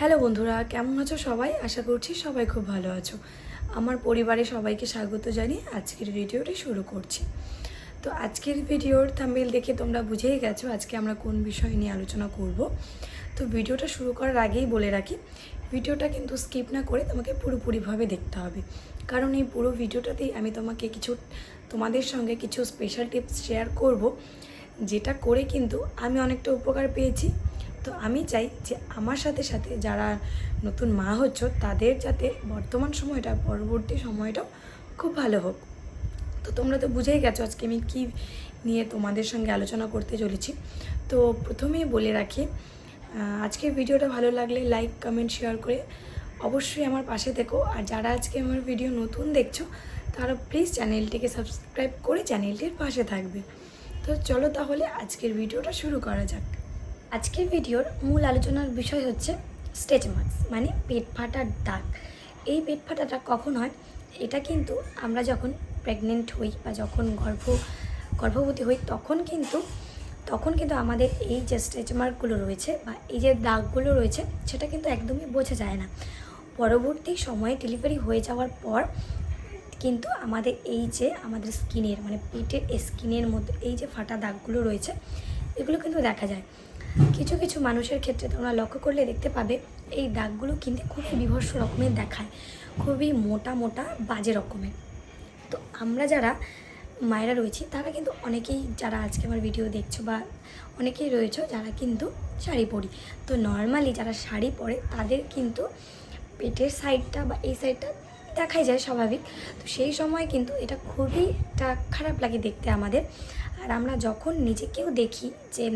Hello বন্ধুরা, কেমন আছো সবাই? আশা করছি সবাই খুব ভালো আছো। আমার পরিবারে সবাইকে স্বাগত জানিয়ে আজকের ভিডিওটি শুরু করছি। তো আজকের ভিডিওর থাম্বেল দেখে তোমরা বুঝেই গেছো আজকে আমরা কোন বিষয় নিয়ে আলোচনা করব। তো ভিডিওটা শুরু করার আগেই বলে রাখি, ভিডিওটা কিন্তু স্কিপ না করে তোমাকে পুরোপুরিভাবে দেখতে হবে। কারণ এই পুরো ভিডিওটাতেই আমি তোমাকে কিছু, তোমাদের সঙ্গে কিছু স্পেশাল টিপস শেয়ার করব, যেটা করে কিন্তু আমি অনেকটা উপকার পেয়েছি। তো আমি চাই যে আমার সাথে সাথে যারা নতুন মা হচ্ছ, তাদের যাতে বর্তমান সময়টা, পরবর্তী সময়টাও খুব ভালো হোক। তো তোমরা তো বুঝেই গেছো আজকে আমি কী নিয়ে তোমাদের সঙ্গে আলোচনা করতে চলেছি। তো প্রথমেই বলে রাখি আজকের ভিডিওটা ভালো লাগলে লাইক কমেন্ট শেয়ার করে অবশ্যই আমার পাশে থেকো। আর যারা আজকে আমার ভিডিও নতুন দেখছ, তারা প্লিজ চ্যানেলটিকে সাবস্ক্রাইব করে চ্যানেলটির পাশে থাকবে। তো চলো তাহলে আজকের ভিডিওটা শুরু করা যাক। আজকের ভিডিওর মূল আলোচনার বিষয় হচ্ছে স্টেচ মার্কস মানে পেট ফাটার দাগ। এই পেট ফাটাটা কখন হয়? এটা কিন্তু আমরা যখন প্রেগনেন্ট হই বা যখন গর্ভ, গর্ভবতী হই, তখন কিন্তু তখন কিন্তু আমাদের এই যে স্টেচ মার্কগুলো রয়েছে বা এই যে দাগগুলো রয়েছে, সেটা কিন্তু একদমই বোঝা যায় না। পরবর্তী সময়ে ডেলিভারি হয়ে যাওয়ার পর কিন্তু আমাদের এই যে আমাদের স্কিনের মানে পেটের স্কিনের মধ্যে এই যে ফাটা দাগগুলো রয়েছে, এগুলো কিন্তু দেখা যায়। কিছু কিছু মানুষের ক্ষেত্রে তোমরা লক্ষ্য করলে দেখতে পাবে, এই দাগগুলো কিন্তু খুবই বিভৎস রকমের দেখায়, খুবই মোটা মোটা বাজে রকমের। তো আমরা যারা মায়েরা রয়েছি, তারা কিন্তু অনেকেই যারা আজকে আমার ভিডিও দেখছ বা অনেকেই রয়েছে, যারা কিন্তু শাড়ি পরি। তো নর্মালি যারা শাড়ি পরে, তাদের কিন্তু পেটের সাইডটা বা এই সাইডটা দেখাই যায় স্বাভাবিক। তো সেই সময় কিন্তু এটা খুবই একটা খারাপ লাগে দেখতে আমাদের। আর আমরা যখন নিজেকেও দেখি যে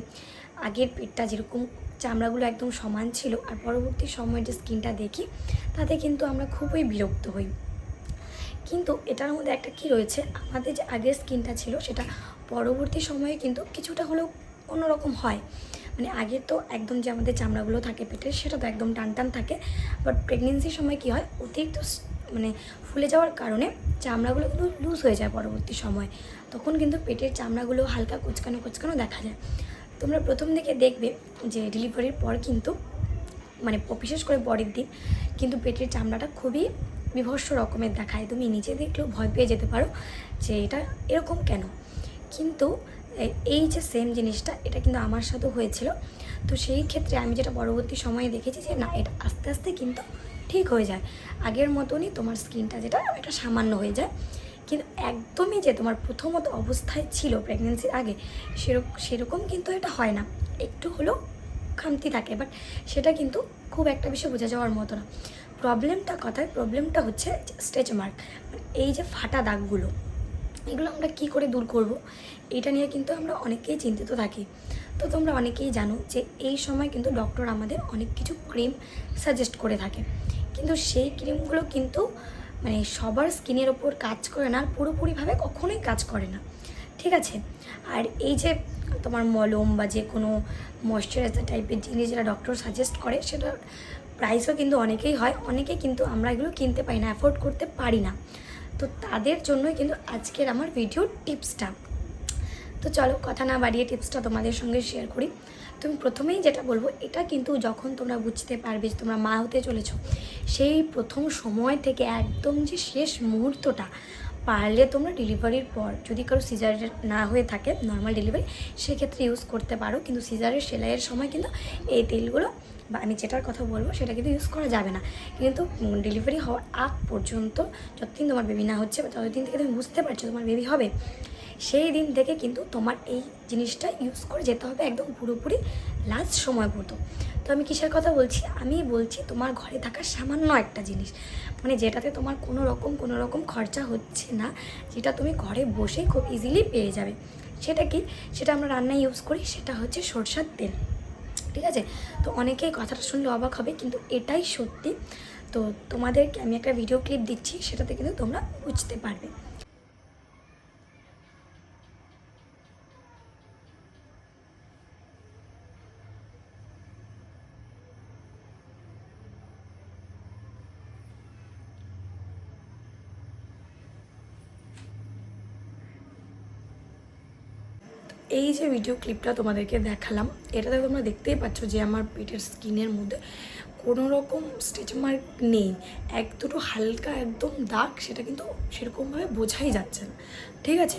আগের পেটটা যেরকম চামড়াগুলো একদম সমান ছিল আর পরবর্তী সময়ের যে স্কিনটা দেখি, তাতে কিন্তু আমরা খুবই বিরক্ত হই। কিন্তু এটার মধ্যে একটা কি রয়েছে, আমাদের যে আগের স্কিনটা ছিল সেটা পরবর্তী সময়ে কিন্তু কিছুটা হলেও অন্যরকম হয়। মানে আগে তো একদম যে আমাদের চামড়াগুলো থাকে পেটে সেটা তো একদম টান টান থাকে বাট প্রেগনেন্সির সময় কি হয়, অতিরিক্ত মানে ফুলে যাওয়ার কারণে চামড়াগুলো কিন্তু লুজ হয়ে যায় পরবর্তী সময়। তখন কিন্তু পেটের চামড়াগুলো হালকা কুচকানো কুচকানো দেখা যায়। তোমরা প্রথম দিকে দেখবে যে ডেলিভারির পর কিন্তু মানে বিশেষ করে পরের দিন, কিন্তু পেটের চামড়াটা খুবই বিভৎস রকমের দেখায়। তুমি নিজে দেখলেও ভয় পেয়ে যেতে পারো যে এটা এরকম কেন? কিন্তু এই যে সেম জিনিসটা, এটা কিন্তু আমার সাথেও হয়েছিল। তো সেই ক্ষেত্রে আমি যেটা পরবর্তী সময়ে দেখেছি যে, না, এটা আস্তে আস্তে কিন্তু ঠিক হয়ে যায়। আগের মতনই তোমার স্কিনটা যেটা, এটা সামান্য হয়ে যায়। কিন্তু একদমই যে তোমার প্রথমত অবস্থায় ছিল প্রেগনেন্সির আগে সেরকম সেরকম কিন্তু এটা হয় না। একটু হলেও খামতি থাকে বাট সেটা কিন্তু খুব একটা বেশি বোঝা যাওয়ার মতো না। প্রবলেমটা কথায় প্রবলেমটা হচ্ছে স্টেচ মার্ক এই যে ফাটা দাগগুলো, এগুলো আমরা কি করে দূর করব? এটা নিয়ে কিন্তু আমরা অনেকেই চিন্তিত থাকি। তো তোমরা অনেকেই জানো যে এই সময় কিন্তু ডক্টর আমাদের অনেক কিছু ক্রিম সাজেস্ট করে থাকে। কিন্তু সেই ক্রিমগুলো কিন্তু মানে সবার স্কিনের ওপর কাজ করে না, আর পুরোপুরিভাবে কখনোই কাজ করে না। ঠিক আছে? আর এই যে তোমার মলম বা যে কোনো ময়শ্চারাইজার টাইপের জিনিস যেটা ডক্টর সাজেস্ট করে, সেটা প্রাইসও কিন্তু অনেকেই হয়। অনেকে কিন্তু আমরা এগুলো কিনতে পারি না অ্যাফোর্ড করতে পারি না। তো তাদের জন্যই কিন্তু আজকের আমার ভিডিও টিপসটা তো চলো কথা না বাড়িয়ে টিপসটা তোমাদের সঙ্গে শেয়ার করি। তুমি প্রথমেই যেটা বলব, এটা কিন্তু যখন তোমরা বুঝতে পারবে যে তোমরা মা হতে চলেছো, সেই প্রথম সময় থেকে একদম যে শেষ মুহূর্তটা পারলে তোমরা ডেলিভারির পর যদি কারও সিজারের না হয়ে থাকে নর্মাল ডেলিভারি সেক্ষেত্রে ইউজ করতে পারো। কিন্তু সিজারের সেলাইয়ের সময় কিন্তু এই তেলগুলো বা আমি যেটার কথা বলব, সেটা কিন্তু ইউজ করা যাবে না। কিন্তু ডেলিভারি হওয়ার আগ পর্যন্ত যতদিন তোমার বেবি না হচ্ছে বা ততদিন থেকে তুমি বুঝতে পারছ তোমার বেবি হবে সেই দিন থেকে কিন্তু তোমার এই জিনিসটা ইউজ করে যেতে হবে একদম পুরোপুরি লাস্ট সময় পর্যন্ত। তো আমি কিসের কথা বলছি? আমি বলছি তোমার ঘরে থাকা সামান্য একটা জিনিস। মানে যেটাতে তোমার কোনো রকম কোনো রকম খরচা হচ্ছে না, যেটা তুমি ঘরে বসেই খুব ইজিলি পেয়ে যাবে। সেটা কি? সেটা আমরা রান্নায় ইউজ করি, সেটা হচ্ছে সরষার তেল। ঠিক আছে? তো অনেকেই কথাটা শুনলে অবাক হবে, কিন্তু এটাই সত্যি। তো তোমাদেরকে আমি একটা ভিডিও ক্লিপ দিচ্ছি, সেটাতে কিন্তু তোমরা বুঝতে পারবে। এই যে ভিডিও ক্লিপটা তোমাদেরকে দেখালাম, এটাতে তোমরা দেখতেই পাচ্ছ যে আমার পেটের স্কিনের মধ্যে কোনো রকম স্টিচ মার্ক নেই। এক দুটো হালকা একদম দাগ, সেটা কিন্তু সেরকমভাবে বোঝাই যাচ্ছে না। ঠিক আছে?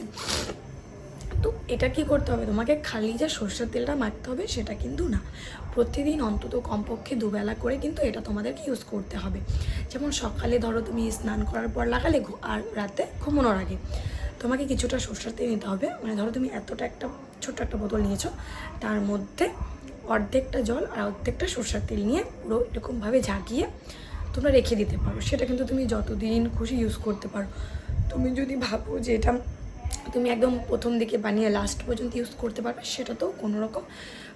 তো এটা কি করতে হবে? তোমাকে খালি যে সর্ষের তেলটা মাখতে হবে, সেটা কিন্তু না। প্রতিদিন অন্তত কমপক্ষে দুবেলা করে কিন্তু এটা তোমাদেরকে ইউজ করতে হবে। যেমন সকালে ধরো তুমি স্নান করার পর লাগালে আর রাতে ঘুমানোর আগে। তোমাকে কিছুটা সর্ষের তেল নিতে হবে। মানে ধরো তুমি এতটা একটা ছোট্ট একটা বোতল নিয়েছো, তার মধ্যে অর্ধেকটা জল আর অর্ধেকটা সর্ষের তেল নিয়ে পুরো এরকমভাবে ঝাঁকিয়ে তোমরা রেখে দিতে পারো। সেটা কিন্তু তুমি যতদিন খুশি ইউজ করতে পারো। তুমি যদি ভাবো যে এটা তুমি একদম প্রথম দিকে বানিয়ে লাস্ট পর্যন্ত ইউজ করতে পারবে সেটা তো কোনো রকম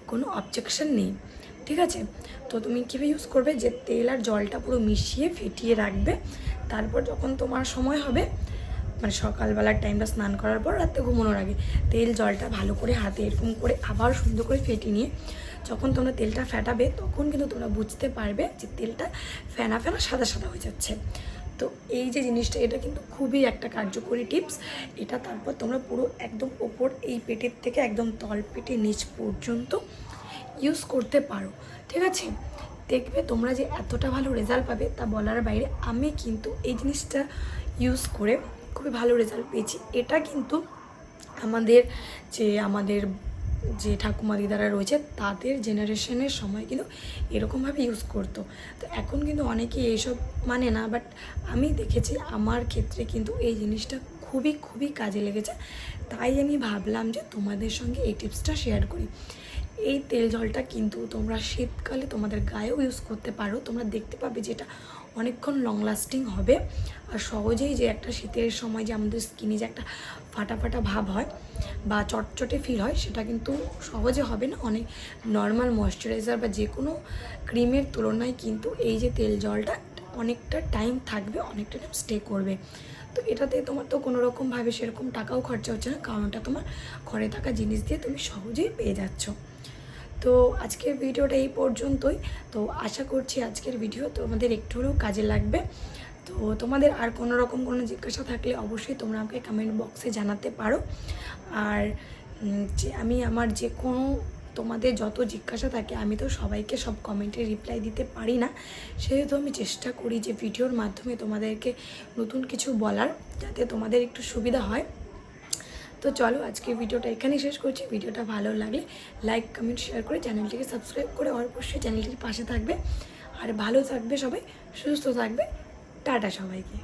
কোনো অবজেকশন নেই। ঠিক আছে? তো তুমি কীভাবে ইউজ করবে? যে তেল আর জলটা পুরো মিশিয়ে ফেটিয়ে রাখবে। তারপর যখন তোমার সময় হবে মানে সকালবেলার টাইমটা স্নান করার পর রাতে ঘুমানোর আগে তেল জলটা ভালো করে হাতে এরকম করে আবার সুন্দর করে ফেটিয়ে নিয়ে যখন তোমরা তেলটা ফেটাবে তখন কিন্তু তোমরা বুঝতে পারবে যে তেলটা ফেনা ফেনা সাদা সাদা হয়ে যাচ্ছে। তো এই যে জিনিসটা, এটা কিন্তু খুবই একটা কার্যকরী টিপস এটা তারপর তোমরা পুরো একদম ওপর এই পেটের থেকে একদম তল পেটে নিচ পর্যন্ত ইউজ করতে পারো, ঠিক আছে? দেখবে তোমরা যে এতটা ভালো রেজাল্ট পাবে তা বলার বাইরে আমি কিন্তু এই জিনিসটা ইউজ করে খুবই ভালো রেজাল্ট পেয়েছি। এটা কিন্তু আমাদের যে আমাদের যে ঠাকুমা দিদারা রয়েছে, তাদের জেনারেশনের সময় কিন্তু এরকমভাবে ইউজ করতো। তো এখন কিন্তু অনেকে এইসব মানে না বাট আমি দেখেছি আমার ক্ষেত্রে কিন্তু এই জিনিসটা খুবই খুবই কাজে লেগেছে। তাই আমি ভাবলাম যে তোমাদের সঙ্গে এই টিপসটা শেয়ার করি। এই তেল জলটা কিন্তু তোমরা শীতকালে তোমাদের গায়েও ইউজ করতে পারো। তোমরা দেখতে পাবে যেটা অনেকক্ষণ লং লাস্টিং হবে। আর সহজেই যে একটা শীতের সময় যে আমাদের স্কিনে যে একটা ফাটা ফাটা ভাব হয় বা চটচটে ফিল হয়, সেটা কিন্তু সহজে হবে না। অনেক নর্মাল ময়শ্চারাইজার বা যে কোনো ক্রিমের তুলনায় কিন্তু এই যে তেল জলটা, অনেকটা টাইম থাকবে, অনেকটা টাইম স্টে করবে। তো এটাতে তোমার তো কোনো রকমভাবে সেরকম টাকাও খরচা হচ্ছে না, কারণ ওটা তোমার ঘরে থাকা জিনিস দিয়ে তুমি সহজেই পেয়ে যাচ্ছ। তো আজকের ভিডিওটা এই পর্যন্তই। তো আশা করছি আজকের ভিডিও তোমাদের একটু হলেও কাজে লাগবে। তো তোমাদের আর কোনো রকম কোনো জিজ্ঞাসা থাকলে অবশ্যই তোমরা আমাকে কমেন্ট বক্সে জানাতে পারো। আর যে আমি আমার যে কোনো তোমাদের যত জিজ্ঞাসা থাকে, আমি তো সবাইকে সব কমেন্টে রিপ্লাই দিতে পারি না। সেহেতু আমি চেষ্টা করি যে ভিডিওর মাধ্যমে তোমাদেরকে নতুন কিছু বলার, যাতে তোমাদের একটু সুবিধা হয়। তো চলো আজকে ভিডিওটা এখানেই শেষ করছি। ভিডিওটা ভালো লাগলে লাইক কমেন্ট শেয়ার করে চ্যানেলটিকে সাবস্ক্রাইব করে অবশ্যই চ্যানেলটির পাশে থাকবে। আর ভালো থাকবে সবাই, সুস্থ থাকবে। টাটা সবাইকে।